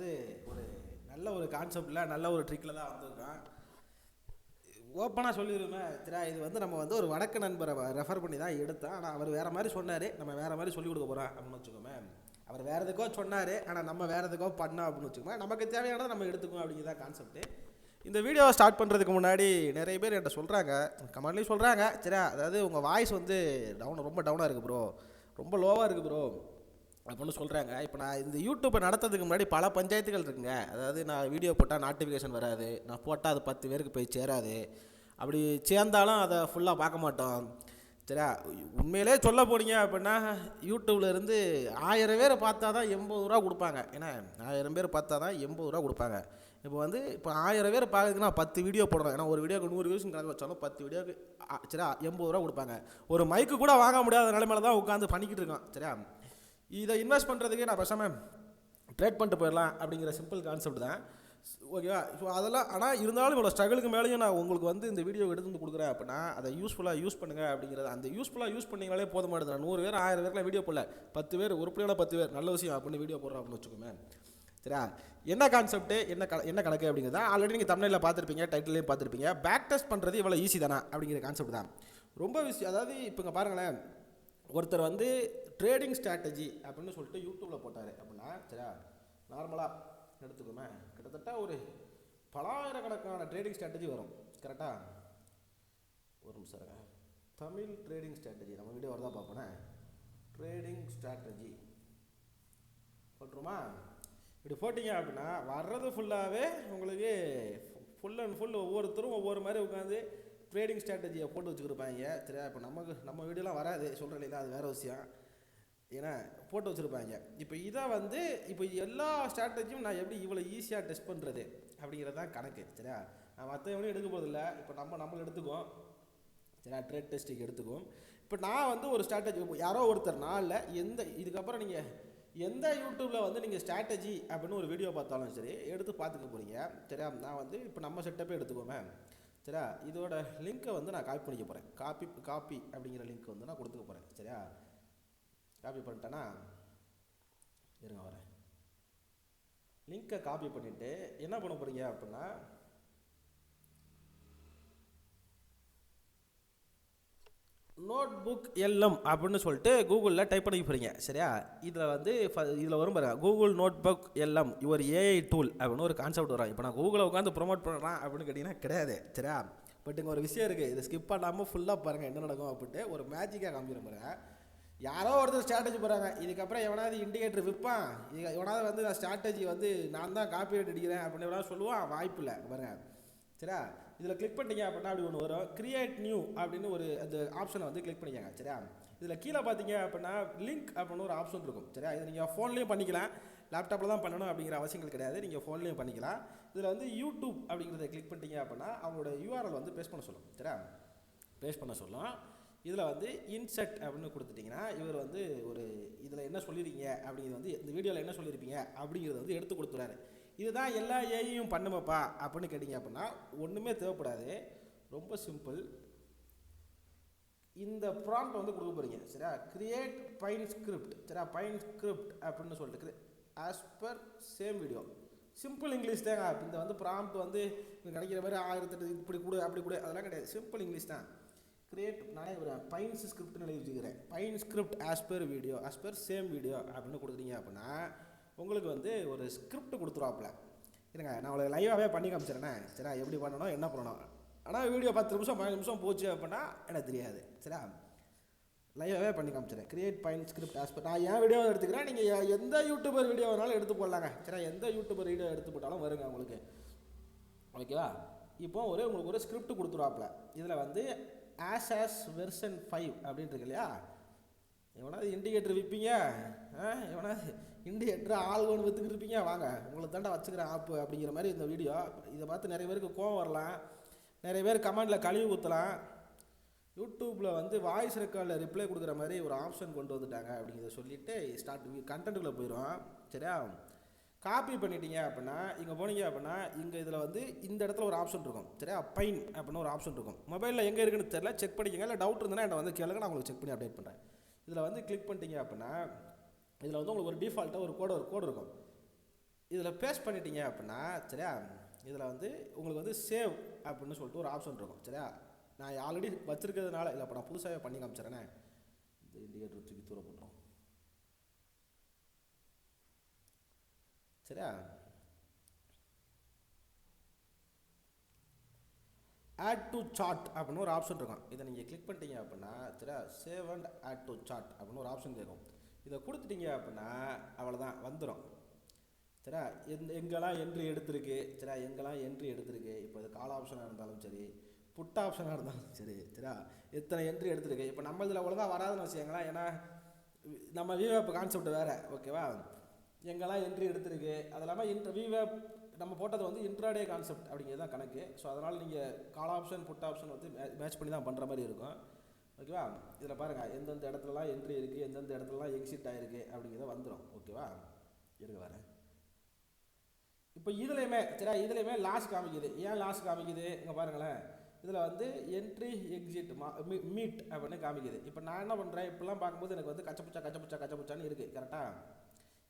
அதாவது ஒரு நல்ல ஒரு கான்செப்டில் நல்ல ஒரு ட்ரிக்கில் தான் வந்திருக்கான். ஓப்பனாக சொல்லிடுவேன் திரா இது வந்து நம்ம வந்து ஒரு வடக்கு நண்பரை ரெஃபர் பண்ணி தான் எடுத்தோம் ஆனால் அவர் வேறு மாதிரி சொன்னார். நம்ம வேறு மாதிரி சொல்லி கொடுக்க போகிறோம் அப்படின்னு வச்சுக்கோமே. அவர் வேறு எதுக்கோ சொன்னார். ஆனால் நம்ம வேறு எதுக்கோ பண்ணோம் அப்படின்னு வச்சுக்கோமே. நமக்கு தேவையானதை நம்ம எடுத்துக்கோம் அப்படிங்கிறதா கான்செப்ட்டு இந்த வீடியோவை ஸ்டார்ட் பண்ணுறதுக்கு முன்னாடி நிறைய பேர் என்கிட்ட சொல்கிறாங்க கமெண்ட்லேயும் சொல்கிறாங்க சரியா அதாவது உங்கள் வாய்ஸ் வந்து டவுன் ரொம்ப டவுனாக இருக்குது ப்ரோ ரொம்ப லோவாக இருக்குது ப்ரோ அப்படின்னு சொல்கிறாங்க இப்போ நான் இந்த யூடியூப்பை நடத்துறதுக்கு முன்னாடி பல பஞ்சாயத்துகள் இருக்குங்க. அதாவது நான் வீடியோ போட்டால் நோட்டிஃபிகேஷன் வராது. நான் போட்டால் அது பத்து பேருக்கு போய் சேராது. அப்படி சேர்ந்தாலும் அதை ஃபுல்லாக பார்க்க மாட்டோம். சரியா? உண்மையிலே சொல்ல போனீங்க அப்படின்னா யூடியூப்லேருந்து ஆயிரம் பேர் பார்த்தா தான் எண்பது ரூபா கொடுப்பாங்க. ஏன்னா ஆயிரம் பேர் பார்த்தா தான் எண்பது ரூபா கொடுப்பாங்க. இப்போ வந்து இப்போ ஆயிரம் பேர் பார்க்குறதுக்கு நான் பத்து வீடியோ போடுறேன் ஏன்னா ஒரு வீடியோக்கு நூறு வியூஸ் கணக்கு வச்சாலும் பத்து வீடியோக்கு ஆ, சரியா? எண்பது ரூபா கொடுப்பாங்க. ஒரு மைக்கு கூட வாங்க முடியாத நிலைமையில தான் உட்காந்து பண்ணிக்கிட்டு இருக்கோம். சரியா? இதை இன்வெஸ்ட் பண்ணுறதுக்கு நான் பேசாமல் ட்ரேட் பண்ணிட்டு போயிடலாம் அப்படிங்கிற சிம்பிள் கான்செப்ட் தான். ஓகேவா ஸோ அதெல்லாம் ஆனால் இருந்தாலும் இவ்வளோ ஸ்ட்ரகிளுக்கு மேலேயும் நான் உங்களுக்கு வந்து இந்த வீடியோ எடுத்து வந்து கொடுக்குறேன் அப்படின்னா அதை யூஸ்ஃபுல்லாக யூஸ் பண்ணுங்க அப்படிங்கிறது அந்த யூஸ்ஃபுல்லாக யூஸ் பண்ணீங்களே போதுமானது நான் நூறு பேர் ஆயிரம் பேர்லாம் வீடியோ போடல. பத்து பேர் உருப்படியோட பத்து பேர் நல்ல விஷயம் அப்படின்னு வீடியோ போடுறோம் அப்படின்னு வச்சுக்கோமே. சரியா? என்ன கான்செப்ட்டு என்ன க என்ன கணக்கு அப்படிங்கிறத ஆல்ரெடி நீங்கள் தமிழில் பார்த்துருப்பீங்க டைட்டிலையும் பார்த்துருப்பீங்க. பேக் டெஸ்ட் பண்ணுறது இவ்வளோ ஈஸி தானா அப்படிங்கிற கான்செப்ட் தான். ரொம்ப விஷயம் அதாவது இப்போ இங்கே பாருங்களேன். ஒருத்தர் வந்து ட்ரேடிங் ஸ்ட்ராட்டஜி அப்படின்னு சொல்லிட்டு யூடியூப்பில் போட்டார். அப்படின்னா சரியா? நார்மலாக எடுத்துக்கோமே. கிட்டத்தட்ட ஒரு பலாயிரக்கணக்கான ட்ரேடிங் ஸ்ட்ராட்டஜி வரும். கரெக்டாக ஒரு நிமிஷம் இருங்க. தமிழ் ட்ரேடிங் ஸ்ட்ராட்டஜி நம்ம வீடியோ வரதா பார்ப்போனே ட்ரேடிங் ஸ்ட்ராட்டஜி போட்டுருமா இப்படி போட்டிங்க அப்படின்னா வர்றது ஃபுல்லாகவே உங்களுக்கு ஃபுல் அண்ட் ஃபுல் ஒவ்வொருத்தரும் ஒவ்வொரு மாதிரி உட்காந்து ட்ரேடிங் ஸ்ட்ராட்டஜியை போட்டு வச்சுருப்பாங்க சரியா? இப்போ நமக்கு நம்ம வீடியோலாம் வராது. சொல்கிறேன் இல்லையா அது வேறு விஷயம். ஏன்னா போட்டு வச்சுருப்பாங்க. இப்போ இதை வந்து இப்போ எல்லா ஸ்ட்ராட்டஜியும் நான் எப்படி இவ்வளோ ஈஸியாக டெஸ்ட் பண்ணுறது அப்படிங்கிறது தான் கணக்கு. சரியா? நான் மற்றவனையும் எடுக்க போகிறதில்ல இப்போ நம்ம நம்மளை எடுத்துக்குவோம். சரியா? ட்ரேட் டெஸ்ட்டுக்கு எடுத்துக்குவோம். இப்போ நான் வந்து ஒரு ஸ்ட்ராட்டஜி யாரோ ஒருத்தர் நான் இல்லை எந்த இதுக்கப்புறம் நீங்கள் எந்த யூடியூப்பில் வந்து நீங்கள் ஸ்ட்ராட்டஜி அப்படின்னு ஒரு வீடியோ பார்த்தாலும் சரி எடுத்து பார்த்துக்க போகிறீங்க சரியா? நான் வந்து இப்போ நம்ம செட்டப்பே எடுத்துக்கோமே சரியா? இதோட லிங்க்கை வந்து நான் காப்பி பண்ணிக்க போகிறேன் காப்பி காப்பி அப்படிங்கிற லிங்க் வந்து நான் கொடுத்துக்க போகிறேன் சரியா? காப்பி பண்ணிட்டேன்னா இருங்க வரேன். லிங்க்கை காப்பி பண்ணிவிட்டு என்ன பண்ண போகிறீங்க அப்படின்னா நோட் புக் எல்எம் அப்படின்னு சொல்லிட்டு கூகுளில் டைப் பண்ணி போகிறீங்க சரியா? இதில் வந்து இதில் வரும் பாருங்க. கூகுள் நோட் புக் எல்எம் ஒரு ஏஐ டூல் அப்படின்னு ஒரு கான்செப்ட் வரும். இப்போ நான் கூகுளை உட்காந்து ப்ரொமோட் பண்ணுறேன் அப்படின்னு கேட்டிங்கன்னா கிடையாது. சரியா? பட் இங்கே ஒரு விஷயம் இருக்குது இதை ஸ்கிப் பண்ணாமல் ஃபுல்லாக பாருங்கள் என்ன நடக்கும் அப்படின்ட்டு ஒரு மேஜிக்காக காமிக்கிற பாருங்க. யாரோ ஒருத்தர் ஸ்ட்ராட்டஜி போகிறாங்க இதுக்கப்புறம் எவனாவது இண்டிகேட்டர் விற்பான் இது எவனாவது வந்து நான் ஸ்ட்ராட்டஜி வந்து நான் தான் காப்பி ரேட் அடிக்கிறேன் அப்படின்னு எவனாவது சொல்லுவான். வாய்ப்பு இல்லை. பாருங்க. சரியா? இதில் கிளிக் பண்ணிட்டீங்க அப்படின்னா அப்படி ஒன்று வரும். கிரியேட் நியூ அப்படின்னு ஒரு அந்த ஆப்ஷனை வந்து கிளிக் பண்ணிக்கங்க சரியா? இதில் கீழே பார்த்தீங்க அப்படின்னா லிங்க் அப்படின்னு ஒரு ஆப்ஷன் இருக்கும் சரியா? இது நீங்கள் ஃபோன்லேயும் பண்ணிக்கலாம். லேப்டாப்பில் தான் பண்ணணும் அப்படிங்கிற அவசியங்கள் கிடையாது. நீங்கள் ஃபோன்லேயும் பண்ணிக்கலாம். இதில் வந்து யூடியூப் அப்படிங்கிறத கிளிக் பண்ணிட்டீங்க அப்படின்னா அவங்களோட யூஆர்எல் வந்து பேஸ்ட் பண்ண சொல்லும் சரியா? பேஸ்ட் பண்ண சொல்லும். இதில் வந்து இன்செட் அப்படின்னு கொடுத்துட்டிங்கன்னா இவர் வந்து ஒரு இதில் என்ன சொல்லியிருக்கீங்க அப்படிங்கிறது வந்து இந்த வீடியோவில் என்ன சொல்லியிருப்பீங்க அப்படிங்கிறத வந்து எடுத்து கொடுத்துறாரு இதுதான் எல்லா ஏஐயும் பண்ணுமப்பா அப்படின்னு கேட்டிங்க அப்படின்னா ஒன்றுமே தேவைப்படாது. ரொம்ப சிம்பிள் இந்த ப்ராம்ப்ட் வந்து கொடுக்க போகிறீங்க சரியா? கிரியேட் பைன் ஸ்கிரிப்ட் சரியா? பைன் ஸ்கிரிப்ட் அப்படின்னு சொல்லிட்டு as per same video simple English தாங்க. இந்த வந்து ப்ராம்ப்ட் வந்து கிடைக்கிற மாதிரி ஆயிரத்தெட்டு இப்படி கொடு அப்படி கொடு. அதெல்லாம் கிடையாது. சிம்பிள் இங்கிலீஷ் தான். கிரியேட் நானே ஒரு பைன்ஸ் ஸ்கிரிப்ட்னு எழுதி வச்சுக்கிறேன். Pine script as per video as per same video அப்படின்னு கொடுக்குறீங்க அப்படின்னா உங்களுக்கு வந்து ஒரு ஸ்கிரிப்ட் கொடுத்துருவாப்புல. இருங்க நான் உங்களுக்கு லைவாகவே பண்ணி காமிச்சிடறேனே. சரியா? எப்படி பண்ணணும் என்ன பண்ணணும் ஆனால் வீடியோ பத்து நிமிஷம் பதினஞ்சு நிமிஷம் போச்சு அப்படின்னா எனக்கு தெரியாது. சரியா? லைவாகவே பண்ணி காமிச்சிடறேன். கிரியேட் பைன் ஸ்கிரிப்ட் ஆஸ் நான் என் வீடியோ எடுத்துக்கிறேன்? நீங்கள் எந்த யூடியூபர் வீடியோ வேணாலும் எடுத்து போடலாங்க. சரியா? எந்த யூடியூபர் வீடியோ எடுத்து போட்டாலும் வருங்க உங்களுக்கு. ஓகேவா இப்போ ஒரு உங்களுக்கு ஒரு ஸ்கிரிப்ட் கொடுத்துருவாப்புல. இதில் வந்து ஆஸ் ஆஸ் வெர்சன் ஃபைவ் அப்படின்ட்டு இருக்கு இல்லையா? எவனாவது இண்டிகேட்டர் விற்பீங்க ஆ எவனாவது இண்டிகேட்டர் ஆள் ஒன்று விற்றுக்கிட்டு இருப்பீங்க? வாங்க உங்களுக்கு தாண்டா வச்சுக்கிறேன் ஆப்பு அப்படிங்கிற மாதிரி இந்த வீடியோ இதை பார்த்து நிறைய பேருக்கு கோவம் வரலாம். நிறைய பேர் கமெண்டில் கழுவி ஊற்றலாம் யூடியூப்பில் வந்து வாய்ஸ் ரெக்கார்டில் ரிப்ளை கொடுக்குற மாதிரி ஒரு ஆப்ஷன் கொண்டு வந்துட்டாங்க அப்படிங்கிறத சொல்லிவிட்டு ஸ்டார்ட் கண்டென்ட்டுக்குள்ளே போயிடும் சரியா? காப்பி பண்ணிட்டீங்க அப்படின்னா இங்கே போனீங்க அப்படின்னா இங்கே இதில் வந்து இந்த இடத்துல ஒரு ஆப்ஷன் இருக்கும். சரியா? பைன் அப்படின்னு ஒரு ஆப்ஷன் இருக்கும். மொபைலில் எங்கே இருக்குன்னு தெரியல. செக் பண்ணிக்கங்க. இல்லை டவுட் இருந்தால் என்ன வந்து கேளுங்க. நான் உங்களுக்கு செக் பண்ணி அப்டேட் பண்ணுறேன் இதில் வந்து கிளிக் பண்ணிட்டீங்க அப்படின்னா இதில் வந்து உங்களுக்கு ஒரு டிஃபால்ட்டாக ஒரு கோடு ஒரு கோடு இருக்கும். இதில் பேஸ்ட் பண்ணிட்டீங்க அப்படின்னா சரியா? இதில் வந்து உங்களுக்கு வந்து சேவ் அப்படின்னு சொல்லிட்டு ஒரு ஆப்ஷன் இருக்கும் சரியா? நான் ஆல்ரெடி வச்சிருக்கிறதுனால இல்லை இப்போ நான் புதுசாகவே பண்ணி காமிச்சிடறேனே. இந்த இண்டிகேட்டர் தூக்கி தூர போட்டுரும். சரியா? ஆட் டு சார்ட் அப்படின்னு ஒரு ஆப்ஷன் இருக்கும். இதை நீங்கள் கிளிக் பண்ணிட்டீங்க அப்படின்னா சரியா save and add to chart அப்படின்னு ஒரு ஆப்ஷன் கேட்கும். இதை கொடுத்துட்டீங்க அப்படின்னா அவ்வளோதான் வந்துடும் சரியா எந் எங்கெல்லாம் என்ட்ரி எடுத்திருக்கு சரியா எங்கெல்லாம் என்ட்ரி எடுத்திருக்கு இப்போ இது கால் ஆப்ஷனாக இருந்தாலும் சரி புட் ஆப்ஷனாக இருந்தாலும் சரி சரியா எத்தனை என்ட்ரி எடுத்திருக்கு இப்போ நம்ம இதில் அவ்வளோதான் வராதுன்னு வச்சுக்கோங்களேன். ஏன்னா நம்ம விவேப் கான்செப்ட் வேறு ஓகேவா எங்கெல்லாம் என்ட்ரி எடுத்திருக்கு அது இல்லாமல் இன்ட்ரி விவேப் நம்ம போட்டது வந்து இன்ட்ராடே கான்செப்ட் அப்படிங்கிறது தான் கணக்கு. ஸோ அதனால் நீங்கள் கால் ஆப்ஷன் புட் ஆப்ஷன் வந்து மேட்ச் பண்ணி தான் பண்ணுற மாதிரி இருக்கும். ஓகேவா இதில் பாருங்கள் எந்தெந்த இடத்துலலாம் என்ட்ரி இருக்குது எந்தெந்த இடத்துலலாம் எக்ஸிட் ஆகிருக்கு அப்படிங்கிறத வந்துடும் ஓகேவா இருக்க வரேன் இப்போ இதுலையுமே சரியா? இதுலையுமே லாஸ் காமிக்குது. ஏன் லாஸ் காமிக்குது? இங்கே பாருங்களேன். இதில் வந்து என்ட்ரி எக்ஸிட் மீட் அப்படின்னு காமிக்குது. இப்போ நான் என்ன பண்ணுறேன் இப்படிலாம் பார்க்கும்போது எனக்கு வந்து கச்சப்புச்சா கச்சப்புச்சா கச்சப்புச்சான்னு இருக்குது கரெக்டாக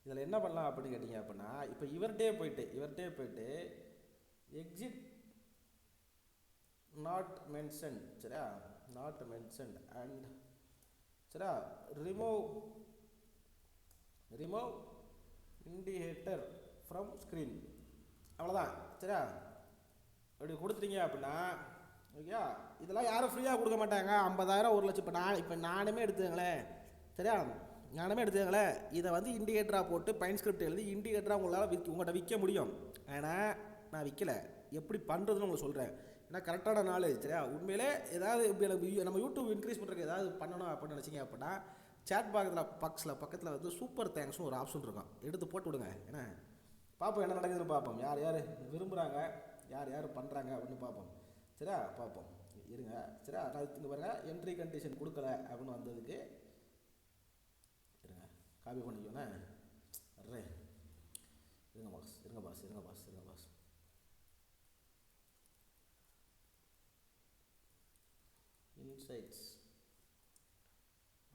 இதில் என்ன பண்ணலாம் அப்படின்னு கேட்டிங்க அப்படின்னா இப்போ இவர்கிட்டே போயிட்டு இவர்கிட்டே போயிட்டு எக்ஸிட் நாட் மென்ஷன் சரியா? நாட் மென்ஷன் அண்ட் சரியா? Remove remove indicator from screen அவ்வளோதான் சரியா? அப்படி கொடுத்துட்டீங்க அப்படின்னா ஓகேயா இதெல்லாம் யாரும் ஃப்ரீயாக கொடுக்க மாட்டாங்க. ஐம்பதாயிரம் ஒரு லட்சம். இப்போ நான் இப்போ நானுமே எடுத்துங்களேன் சரியா? ஞானமே எடுத்துக்கங்களேன். இதை வந்து இண்டிகேட்டராக போட்டு பைன் ஸ்கிரிப்ட் எழுதி இண்டிகேட்டராக உங்களால் விற்க உங்கள்கிட்ட விற்க முடியும். ஆனால் நான் விற்கல எப்படி பண்ணுறதுன்னு உங்களுக்கு சொல்கிறேன் ஏன்னா கரெக்டான நாலேஜ் சரியா? உண்மையிலே ஏதாவது இப்படி எனக்கு நம்ம யூடியூப் இன்க்ரீஸ் பண்ணுறதுக்கு ஏதாவது பண்ணணும் அப்படின்னு நினச்சிங்க அப்படின்னா சேட் பாக்கத்தில் பக்ஸில் பக்கத்தில் வந்து சூப்பர் தேங்க்ஸ்னு ஒரு ஆப்ஷன் இருக்கும். எடுத்து போட்டு விடுங்க. என்ன பார்ப்போம் என்ன நடக்குதுன்னு பார்ப்போம் யார் யார் விரும்புகிறாங்க யார் யார் பண்ணுறாங்க அப்படின்னு பார்ப்போம் சரியா? பார்ப்போம் இருங்க. சரியா? அதாவது இங்கே பாருங்கள் என்ட்ரி கண்டிஷன் கொடுக்கல அப்படின்னு வந்ததுக்கு காப்பி பண்ணிக்கோண்ணே வர்றேன் இருங்க பாஸ் இருங்க பாஸ் இருங்க பாஸ் இருங்க பாஸ் இன்சைட்ஸ்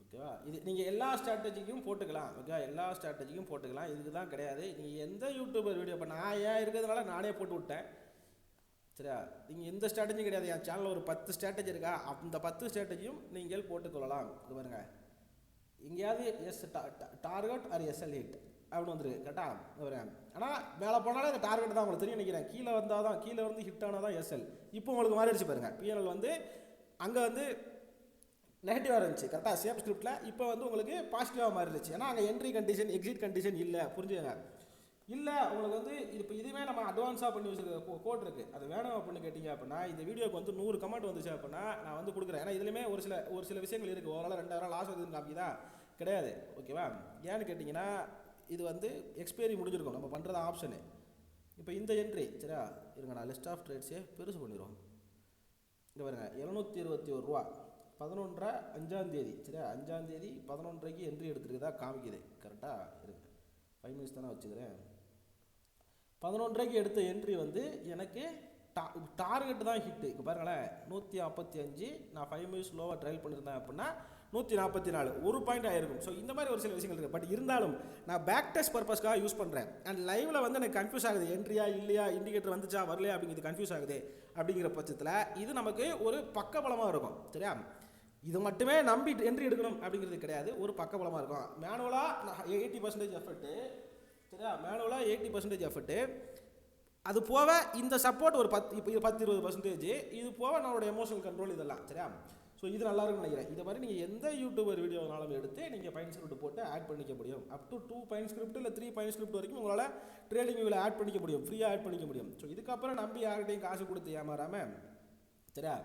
ஓகேவா இது நீங்கள் எல்லா ஸ்ட்ராட்டஜிக்கும் போட்டுக்கலாம். ஓகேவா எல்லா ஸ்ட்ராட்டஜிக்கும் போட்டுக்கலாம். இதுக்கு தான் கிடையாது. நீங்கள் எந்த யூடியூபர் வீடியோ இப்போ நான் ஏன் இருக்கிறதுனால நானே போட்டு விட்டேன். சரியா? நீங்கள் எந்த ஸ்ட்ராட்டஜியும் கிடையாது. என் சேனலில் ஒரு பத்து ஸ்ட்ராட்டஜி இருக்கா? அந்த பத்து ஸ்ட்ராட்டஜியும் நீங்கள் போட்டுக்கொள்ளலாம். இது பாருங்கள் எங்கேயாவது is target or SL hit அப்படின்னு வந்துருக்கு கரெக்டாக ஒரு ஆனால் மேலே போனாலே அந்த டார்கெட் தான் உங்களுக்கு தெரியும் நினைக்கிறேன். கீழே வந்தால் தான் கீழே வந்து ஹிட் ஆனால் தான் எஸ்எல் இப்போ உங்களுக்கு மாறிடுச்சு பாருங்கள் பிஎன்எல் வந்து அங்கே வந்து நெகட்டிவாக இருந்துச்சு கரெக்டாக சேம் ஸ்கிரிப்டில் இப்போ வந்து உங்களுக்கு பாசிட்டிவாக மாறிடுச்சு. ஏன்னா அங்கே என்ட்ரி கண்டிஷன் எக்ஸிட் கண்டிஷன் இல்லை. புரிஞ்சுங்க இல்லை உங்களுக்கு வந்து இது இப்போ இதுவே நம்ம அட்வான்ஸாக பண்ணி வச்சுருக்க கோட் இருக்குது அது வேணும் அப்படின்னு கேட்டிங்க அப்படின்னா இந்த வீடியோக்கு வந்து நூறு கமெண்ட் வந்துச்சு அப்படின்னா நான் வந்து கொடுக்குறேன். ஏன்னா இதுலையுமே ஒரு சில ஒரு சில விஷயங்கள் இருக்குது ஓரளவு ரெண்டாயிரம் லாஸ் வருதுன்னு காமிக்குதா கிடையாது. ஓகேவா ஏன்னு கேட்டிங்கன்னா இது வந்து எக்ஸ்பைரி முடிஞ்சிருக்கும். நம்ம பண்ணுறது ஆப்ஷனு இப்போ இந்த என்ட்ரி சரியா? இருங்க நான் லிஸ்ட் ஆஃப் ட்ரேட்ஸே பெருசு பண்ணிடுவோம். இங்கே பாருங்க எழுநூற்றி இருபத்தி ஒரு ரூபா. பதினொன்றரை அஞ்சாந்தேதி சரியா? அஞ்சாந்தேதி பதினொன்றரைக்கு என்ட்ரி எடுத்துருக்குதா காமிக்குது. கரெக்டாக இருக்குது ஃபைவ் மினிட்ஸ் தானே வச்சுக்கிறேன். பதினொன்றரைக்கு எடுத்த என்ட்ரி வந்து எனக்கு டா டார்கெட் தான் ஹிட்டு இப்போ பாருங்களேன். நூற்றி ஐம்பத்தி அஞ்சு. நான் ஃபைவ் மினிட்ஸ் லோவாக ட்ரையல் பண்ணியிருந்தேன் அப்படின்னா நூற்றி நாற்பத்தி நாலு. ஒரு பாயிண்ட் ஆயிருக்கும். ஸோ இந்த மாதிரி ஒரு சில விஷயங்கள் இருக்குது பட் இருந்தாலும் நான் பேக் டெஸ்ட் பர்பஸ்க்காக யூஸ் பண்ணுறேன் அண்ட் லைவில் வந்து எனக்கு கன்ஃபியூஸ் ஆகுது. என்ட்ரியா இல்லையா இண்டிகேட்டர் வந்துச்சா வரலையா அப்படிங்கிறது கன்ஃபியூஸ் ஆகுது. அப்படிங்கிற பட்சத்தில் இது நமக்கு ஒரு பக்கபலமாக இருக்கும். சரியா? இது மட்டுமே நம்பி என்ட்ரி எடுக்கணும் அப்படிங்கிறது கிடையாது. ஒரு பக்கபலமாக இருக்கும். மேனுவலாக எயிட்டி பர்சன்டேஜ் எஃபர்ட்டு சரியா மேனுவலாக எயிட்டி பர்சன்டேஜ் எஃபர்ட்டு அது போக இந்த சப்போர்ட் ஒரு பத்து இப்போ பத்து இருபது பர்சன்டேஜ் இது போக நம்மளோட எமோஷனல் கண்ட்ரோல் இதெல்லாம் சரியா? ஸோ இது நல்லா இருக்கும்னு நினைக்கிறேன். இதை மாதிரி நீங்கள் எந்த யூடியூபர் வீடியோனாலும் எடுத்து நீங்கள் பயன் ஸ்கிரிப்ட் போட்டு ஆட் பண்ணிக்க முடியும். Up to two pine script இல்லை த்ரீ பயன் ஸ்கிரிப்ட் வரைக்கும் உங்களால் ட்ரேடிங் வியூவில் ஆட் பண்ணிக்க முடியும். ஃப்ரீயாக ஆட் பண்ணிக்க முடியும். ஸோ இதுக்கப்புறம் நம்பி யார்கிட்டையும் காசு கொடுத்து ஏமாறாமல் சரியா?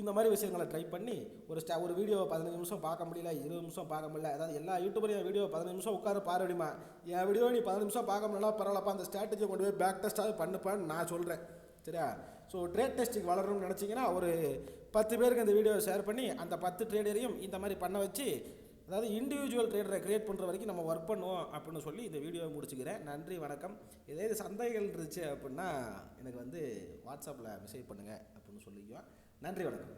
இந்த மாதிரி விஷயங்களை ட்ரை பண்ணி ஒரு ஸ்டா ஒரு வீடியோ பதினஞ்சு நிமிஷம் பார்க்க முடியல இருபது நிமிஷம் பார்க்க முடியல அதாவது எல்லா யூடியூபரையும் வீடியோ பதினஞ்சு நிமிஷம் உட்கார பாரு அப்படிமா என் வீடியோ நீ பதினஞ்சு நிமிஷம் பார்க்க முடியல பரவாயில்லப்பா அந்த ஸ்ட்ராட்டஜியை கொண்டு போய் பேக் டெஸ்ட்டாக பண்ணுப்பான்னு நான் சொல்கிறேன் சரியா? ஸோ ட்ரேட் டெஸ்ட்டுக்கு வளரணும்னு நினச்சிங்கன்னா ஒரு பத்து பேருக்கு அந்த வீடியோவை ஷேர் பண்ணி அந்த பத்து ட்ரேடரையும் இந்த மாதிரி பண்ண வச்சு அதாவது இண்டிவிஜுவல் ட்ரேடரை க்ரியேட் பண்ணுற வரைக்கும் நம்ம ஒர்க் பண்ணுவோம் அப்படின்னு சொல்லி இந்த வீடியோவை முடிச்சுக்கிறேன். நன்றி வணக்கம். இதே இது சந்தேகங்கள் இருந்துச்சு அப்படின்னா எனக்கு வந்து வாட்ஸ்அப்பில் மெசேஜ் பண்ணுங்கள் அப்படின்னு சொல்லிக்குவேன். நன்றி வணக்கம்.